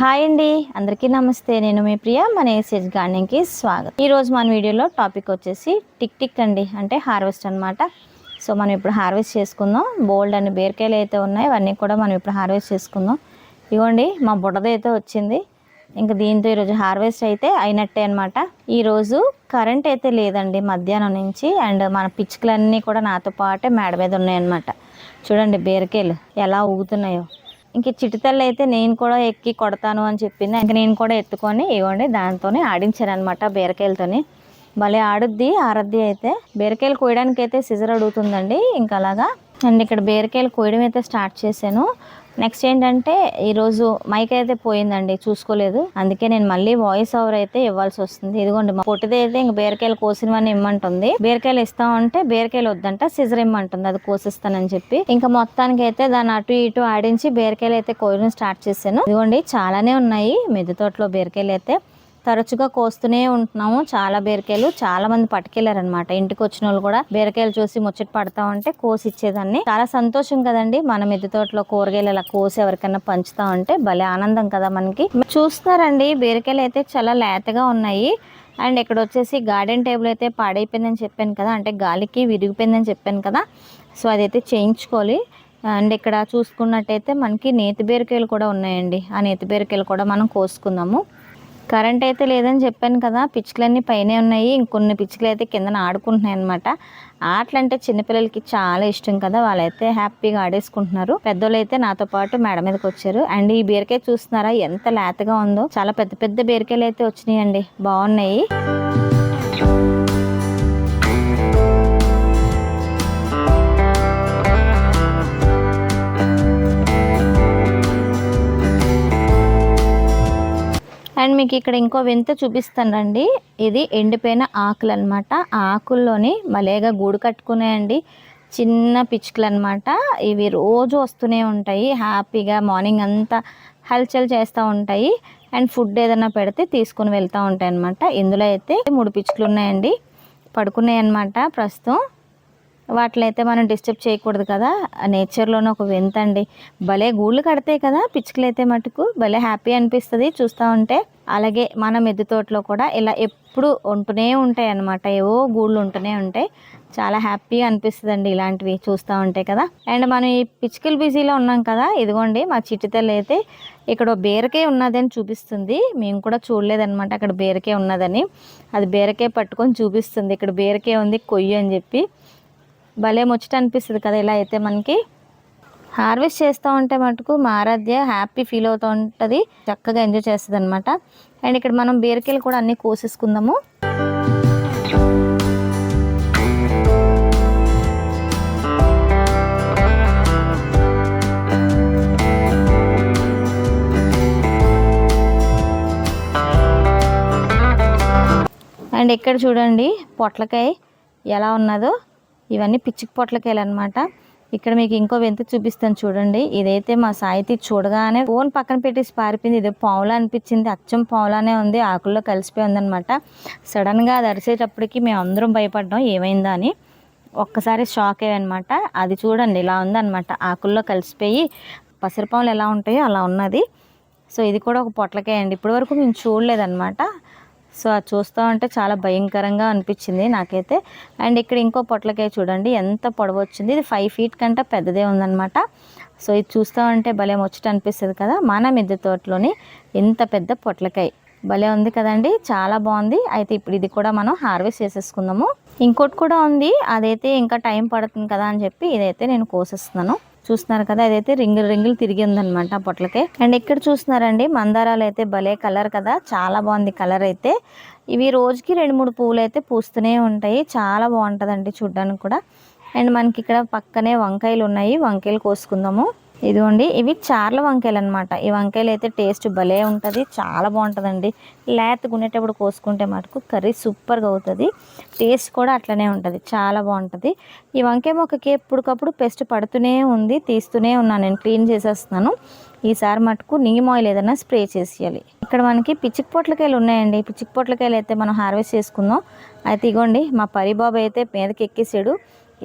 Hi అండి. అందరికీ నమస్తే. నేను మీ ప్రియ మన ఏసేజ్ గార్డెన్కి స్వాగతం. ఈరోజు మన వీడియోలో టాపిక్ వచ్చేసి టిక్ టిక్ అండి. అంటే హార్వెస్ట్ అన్నమాట. సో మనం ఇప్పుడు హార్వెస్ట్ చేసుకుందాం. బోల్డ్ అని బీరకాయలు అయితే ఉన్నాయి. అవన్నీ కూడా మనం ఇప్పుడు హార్వెస్ట్ చేసుకుందాం. ఇవ్వండి మా బుడదైతే వచ్చింది. ఇంకా దీంతో ఈరోజు హార్వెస్ట్ అయితే అయినట్టే అనమాట ఈరోజు కరెంట్ అయితే లేదండి మధ్యాహ్నం నుంచి. అండ్ మన పిచ్చుకలన్నీ కూడా నాతో పాటే మేడ మీద ఉన్నాయన్నమాట చూడండి బీరకాయలు ఎలా ఊగుతున్నాయో. ఇంక చిటితల్లి అయితే నేను కూడా ఎక్కి కొడతాను అని చెప్పింది. ఇంక నేను కూడా ఎత్తుకొని ఇవ్వండి దాంతోనే ఆడించాను అనమాట బీరకాయలతోని. భలే ఆడుద్ది ఆరద్ది అయితే. బీరకాయలు కోయడానికి అయితే సిజర్ అడుగుతుందండి. ఇంకా అలాగా. అండ్ ఇక్కడ బీరకాయలు కోయడం అయితే స్టార్ట్ చేశాను. నెక్స్ట్ ఏంటంటే ఈరోజు మైక్ అయితే పోయిందండి చూసుకోలేదు. అందుకే నేను మళ్ళీ వాయిస్ ఓవర్ అయితే ఇవ్వాల్సి వస్తుంది. ఇదిగోండి మా పొట్టిది అయితే ఇంక బీరకాయలు కోసినవన్నీ ఇమ్మంటుంది. బీరకాయలు ఇస్తామంటే బీరకాయలు వద్దంట సిజర్ ఇమ్మంటుంది. అది కోసిస్తానని చెప్పి ఇంకా మొత్తానికి అయితే దాన్ని అటు ఇటు ఆడించి బీరకాయలు అయితే కోయడం స్టార్ట్ చేశాను. ఇదిగోండి చాలానే ఉన్నాయి. మిద్దె తోటలో బీరకాయలు అయితే తరచుగా కోస్తూనే ఉంటున్నాము. చాలా బీరకాయలు చాలా మంది పట్టుకెళ్ళారనమాట ఇంటికి వచ్చిన వాళ్ళు కూడా బీరకాయలు చూసి ముచ్చట పడతా ఉంటే కోసి ఇచ్చేదాన్ని చాలా సంతోషం కదండి. మన మిద్దె తోటలో కూరగాయలు ఇలా కోసి ఎవరికైనా పంచుతా ఉంటే భలే ఆనందం కదా మనకి. చూస్తున్నారండి బీరకాయలు అయితే చాలా లేతగా ఉన్నాయి. అండ్ ఇక్కడ వచ్చేసి గార్డెన్ టేబుల్ అయితే పాడైపోయిందని చెప్పాను కదా. అంటే గాలికి విరిగిపోయిందని చెప్పాను కదా. సో అదైతే చేయించుకోవాలి. అండ్ ఇక్కడ చూసుకున్నట్టయితే మనకి నేతి బీరకాయలు కూడా ఉన్నాయండి. ఆ నేతి బీరకాయలు కూడా మనం కోసుకుందాము. కరెంట్ అయితే లేదని చెప్పాను కదా పిచ్చుకలన్నీ పైనే ఉన్నాయి. ఇంకొన్ని పిచ్చుకలు అయితే కిందన ఆడుకుంటున్నాయి అనమాట ఆటలు అంటే చిన్నపిల్లలకి చాలా ఇష్టం కదా వాళ్ళైతే హ్యాపీగా ఆడేసుకుంటున్నారు. పెద్దోళ్ళు అయితే నాతో పాటు మేడ మీదకి వచ్చారు. అండ్ ఈ బీరకాయ చూస్తున్నారా ఎంత లేతగా ఉందో. చాలా పెద్ద పెద్ద బీరకాయలు అయితే వచ్చినాయండి. బాగున్నాయి. అండ్ మీకు ఇక్కడ ఇంకో వింత చూపిస్తానండి. ఇది ఎండిపోయిన ఆకులు అనమాట ఆ ఆకుల్లోని మలేగా గూడు కట్టుకున్నాయండి. చిన్న పిచ్చుకలు అనమాట ఇవి రోజు వస్తూనే ఉంటాయి. హ్యాపీగా మార్నింగ్ అంతా హల్చల్ చేస్తూ ఉంటాయి. అండ్ ఫుడ్ ఏదైనా పెడితే తీసుకుని వెళ్తూ ఉంటాయి అనమాట ఇందులో అయితే మూడు పిచ్చుకలు ఉన్నాయండి పడుకున్నాయి అనమాట ప్రస్తుతం. వాటిని అయితే మనం డిస్టర్బ్ చేయకూడదు కదా. ఆ నేచర్లోనే ఒక వింత అండి భలే గూళ్ళు కడతాయి కదా పిచ్చుకలు అయితే మటుకు. భలే హ్యాపీ అనిపిస్తుంది చూస్తూ ఉంటే. అలాగే మన మెద్దు తోటలో కూడా ఇలా ఎప్పుడు ఉంటూనే ఉంటాయి అన్నమాట. ఏవో గూళ్ళు ఉంటూనే ఉంటాయి. చాలా హ్యాపీగా అనిపిస్తుంది అండి ఇలాంటివి చూస్తూ ఉంటాయి కదా. అండ్ మనం ఈ పిచ్చుకలు బిజీలో ఉన్నాం కదా. ఇదిగోండి మా చిట్టితల్లి అయితే ఇక్కడ బీరకాయ ఉన్నదని చూపిస్తుంది. మేము కూడా చూడలేదన్నమాట అక్కడ బీరకాయ ఉన్నదని. అది బీరకాయ పట్టుకొని చూపిస్తుంది. ఇక్కడ బీరకాయ ఉంది కొయ్యి అని చెప్పి. భలే ముచ్చట అనిపిస్తుంది కదా ఇలా అయితే మనకి. హార్వెస్ట్ చేస్తూ ఉంటే మటుకు మా ఆరాధ్య హ్యాపీ ఫీల్ అవుతూ ఉంటుంది చక్కగా ఎంజాయ్ చేస్తుంది అనమాట అండ్ ఇక్కడ మనం బీరకాయలు కూడా అన్నీ కోసేసుకుందాము. అండ్ ఇక్కడ చూడండి పొట్లకాయ ఎలా ఉన్నదో. ఇవన్నీ పిచ్చికి పొట్లకాయలు అనమాట ఇక్కడ మీకు ఇంకో వింత చూపిస్తాను చూడండి. ఇదైతే మా సాయితీ చూడగానే ఫోన్ పక్కన పెట్టేసి పారిపోయింది. ఇది పావులా అనిపించింది. అచ్చం పావులానే ఉంది. ఆకుల్లో కలిసిపోయి ఉందనమాట సడన్గా అది అరిసేటప్పటికి మేము అందరం భయపడ్డాం. ఏమైందా అని ఒక్కసారి షాక్ అయ్యనమాట. అది చూడండి ఇలా ఉందన్నమాట. ఆకుల్లో కలిసిపోయి పసిరిపాములు ఎలా ఉంటాయో అలా ఉన్నది. సో ఇది కూడా ఒక పొట్లకాయ అండి. ఇప్పటివరకు మేము చూడలేదన్నమాట. సో అది చూస్తూ ఉంటే చాలా భయంకరంగా అనిపించింది నాకైతే. అండ్ ఇక్కడ ఇంకో పొట్లకాయ చూడండి ఎంత పొడవు వచ్చింది ఇది ఫైవ్ ఫీట్ కంటే పెద్దదే ఉందన్నమాట. సో ఇది చూస్తూ ఉంటే భలే ముచ్చట అనిపిస్తుంది కదా మన మిద్దె తోటలోని ఇంత పెద్ద పొట్లకాయ. భలే ఉంది కదండి చాలా బాగుంది. అయితే ఇప్పుడు ఇది కూడా మనం హార్వెస్ట్ చేసేసుకుందాము. ఇంకోటి కూడా ఉంది అదైతే ఇంకా టైం పడుతుంది కదా అని చెప్పి ఇదైతే నేను కోసేస్తున్నాను. చూస్తున్నారు కదా అదైతే రింగులు రింగులు తిరిగి ఉందనమాట పొట్లకే. అండ్ ఇక్కడ చూస్తున్నారండి మందారాలు అయితే భలే కలర్ కదా చాలా బాగుంది కలర్ అయితే. ఇవి రోజుకి రెండు మూడు పువ్వులు అయితే పూస్తూనే ఉంటాయి చాలా బాగుంటుందండి చూడ్డానికి కూడా. అండ్ మనకి ఇక్కడ పక్కనే వంకాయలు ఉన్నాయి వంకాయలు కోసుకుందాము. ఇదిగోండి ఇవి చార్ల వంకాయలు అనమాట ఈ వంకాయలు అయితే టేస్ట్ భలే ఉంటుంది చాలా బాగుంటుందండి. లేతగునేటప్పుడు కోసుకుంటే మటుకు కర్రీ సూపర్గా అవుతుంది. టేస్ట్ కూడా అట్లనే ఉంటుంది చాలా బాగుంటుంది. ఈ వంకాయ మొక్కకి ఎప్పటికప్పుడు పెస్ట్ పడుతూనే ఉంది తీస్తూనే ఉన్నాను నేను క్లీన్ చేసేస్తున్నాను. ఈసారి మటుకు నీమ్ ఆయిల్ ఏదైనా స్ప్రే చేసేయాలి. ఇక్కడ మనకి పిచ్చిక పొట్లకాయలు ఉన్నాయండి. పిచ్చిక పొట్లకాయలు అయితే మనం హార్వెస్ట్ చేసుకుందాం. అయితే ఇగోండి మా పరిబాబు అయితే మీదకి ఎక్కేసాడు.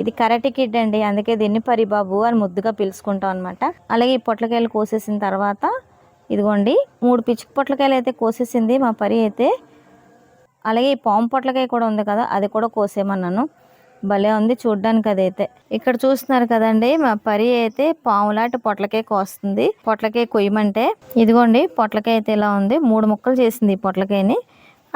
ఇది కరటి కిడ్ అండి. అందుకే దీన్ని పరిబాబు అని ముద్దుగా పిలుచుకుంటాం అనమాట అలాగే ఈ పొట్లకాయలు కోసేసిన తర్వాత ఇదిగోండి మూడు పిచ్చుక పొట్లకాయలు అయితే కోసేసింది మా పరి అయితే. అలాగే ఈ పాము పొట్లకాయ కూడా ఉంది కదా అది కూడా కోసేయమన్నాను. భలే ఉంది చూడ్డానికి అదైతే. ఇక్కడ చూస్తున్నారు కదండి మా పరి అయితే పాములాంటి పొట్లకాయ కోస్తుంది. పొట్లకాయ కొయ్యమంటే ఇదిగోండి పొట్లకాయ అయితే ఇలా ఉంది. మూడు ముక్కలు చేసింది ఈ పొట్లకాయని.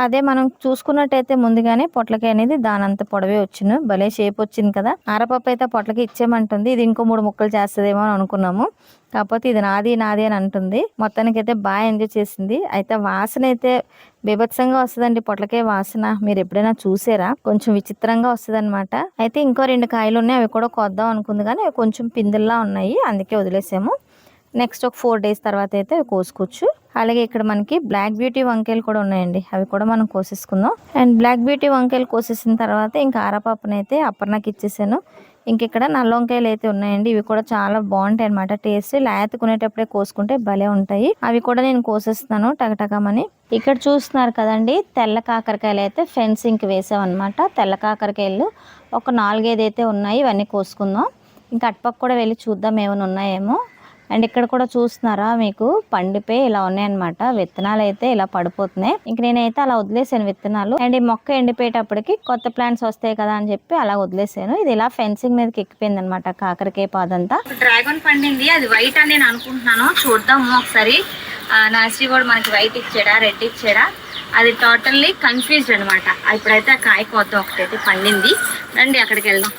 అదే మనం చూసుకున్నట్టయితే ముందుగానే పొట్లకాయ అనేది దానంత పొడవే వచ్చిన భలే షేప్ వచ్చింది కదా. ఆరపప్పు అయితే పొట్లకి ఇచ్చేయమంటుంది. ఇది ఇంకో మూడు ముక్కలు చేస్తుందేమో అని అనుకున్నాము. కాకపోతే ఇది నాది నాది అని అంటుంది. మొత్తానికి అయితే బాగా ఎంజాయ్ చేసింది. అయితే వాసన అయితే బీభత్సంగా వస్తుందండి పొట్లకాయ వాసన. మీరు ఎప్పుడైనా చూసారా? కొంచెం విచిత్రంగా వస్తుంది అయితే ఇంకో రెండు కాయలు ఉన్నాయి. అవి కూడా కొద్దాం అనుకుంది కానీ అవి కొంచెం పిందుల్లా ఉన్నాయి. అందుకే వదిలేసాము. నెక్స్ట్ ఒక ఫోర్ డేస్ తర్వాత అయితే అవి కోసుకోవచ్చు. అలాగే ఇక్కడ మనకి బ్లాక్ బ్యూటీ వంకాయలు కూడా ఉన్నాయండి. అవి కూడా మనం కోసేసుకుందాం. అండ్ బ్లాక్ బ్యూటీ వంకాయలు కోసేసిన తర్వాత ఇంకా ఆరపాపను అయితే అప్పర్నకి ఇచ్చేసాను. ఇంక ఇక్కడ నల్ల వంకాయలు అయితే ఉన్నాయండి. ఇవి కూడా చాలా బాగుంటాయి అనమాట టేస్ట్ లేతకునేటప్పుడే కోసుకుంటే భలే ఉంటాయి. అవి కూడా నేను కోసేస్తున్నాను టకటకమని. ఇక్కడ చూస్తున్నారు కదండి తెల్ల కాకరకాయలు అయితే ఫెన్సింగ్కి వేసామన్నమాట. తెల్ల కాకరకాయలు ఒక నాలుగైదు అయితే ఉన్నాయి. ఇవన్నీ కోసుకుందాం. ఇంకా అటుపక్క కూడా వెళ్ళి చూద్దాం ఏమైనా ఉన్నాయేమో. అండ్ ఇక్కడ కూడా చూస్తున్నారా మీకు పండిపోయి ఇలా ఉన్నాయన్నమాట. విత్తనాలు అయితే ఇలా పడిపోతున్నాయి. ఇంక నేనైతే అలా వదిలేసాను విత్తనాలు. అండ్ ఈ మొక్క ఎండిపోయేటప్పటికి కొత్త ప్లాంట్స్ వస్తాయి కదా అని చెప్పి అలా వదిలేసాను. ఇది ఇలా ఫెన్సింగ్ మీదకి ఎక్కిపోయింది అనమాట కాకరకాయ పాదంతా. డ్రాగన్ పండింది. అది వైట్ అని నేను అనుకుంటున్నాను. చూద్దాము ఒకసారి. నర్సరీ కూడా మనకి వైట్ ఇచ్చాడా రెడ్ ఇచ్చాడా? అది టోటల్లీ కన్ఫ్యూజ్డ్ అనమాట ఇప్పుడైతే కాయ కోద్దాం ఒకటైతే పండింది. రండి అక్కడికి వెళ్దాం.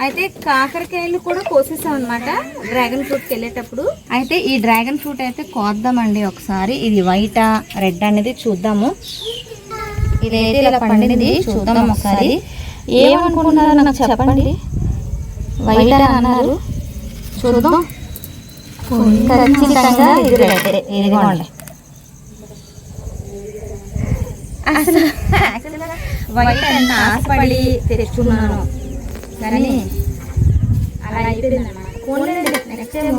అయితే కాకరకాయలు కూడా కోసేసాం అనమాట డ్రాగన్ ఫ్రూట్కి వెళ్ళేటప్పుడు. అయితే ఈ డ్రాగన్ ఫ్రూట్ అయితే కోద్దామండి ఒకసారి. ఇది వైటా రెడ్ అనేది చూద్దాము. ఇదైతే ఇలా పండింది చూద్దాం ఒకసారి. ఏమనుకుంటున్నారో నాకు చెప్పండి. వైట్ అని అన్నారు. చూద్దాం. ఖచ్చితంగా ఇది రెడ్ ఇదిగోండి. అసలు వైట్ అంత ఆశపడి తెచ్చుకున్నాను. కానీ అలా అయిపోయిందన్నమాట నెక్స్ట్ టైం.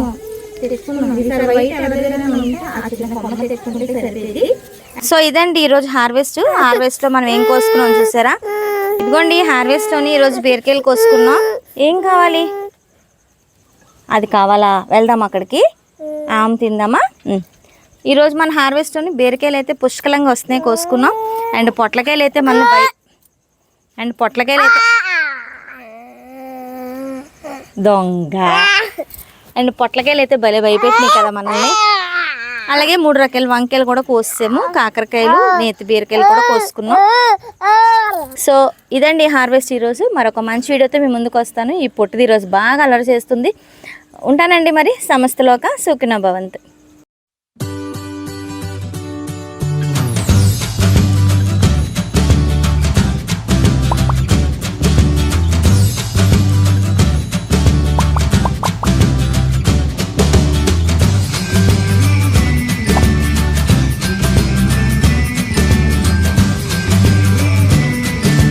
సో ఇదండి ఈరోజు హార్వెస్ట్. హార్వెస్ట్లో మనం ఏం కోసుకున్నాం చూసారా? ఇదిగోండి హార్వెస్ట్లోని ఈరోజు బీరకాయలు కోసుకున్నాం. ఏం కావాలి? అది కావాలా? వెళ్దాం అక్కడికి. ఆమె తిందామా. ఈరోజు మన హార్వెస్ట్లోని బీరకాయలు అయితే పుష్కలంగా వస్తున్నాయి కోసుకున్నాం. అండ్ పొట్లకాయలు అయితే మళ్ళీ అండ్ పొట్లకాయలు అయితే దొంగ. అండ్ పొట్లకాయలు అయితే భలే భయపెట్టినాయి కదా మనల్ని. అలాగే మూడు రకాల వంకాయలు కూడా కోసాము కాకరకాయలు నేతి బీరకాయలు కూడా కోసుకున్నాం. సో ఇదండి హార్వెస్ట్ ఈరోజు మరొక మంచి వీడియోతో మీ ముందుకు వస్తాను. ఈ పొట్టిది ఈరోజు బాగా అలరి చేస్తుంది. ఉంటానండి మరి. సమస్తలోక సుఖిన భవంత్.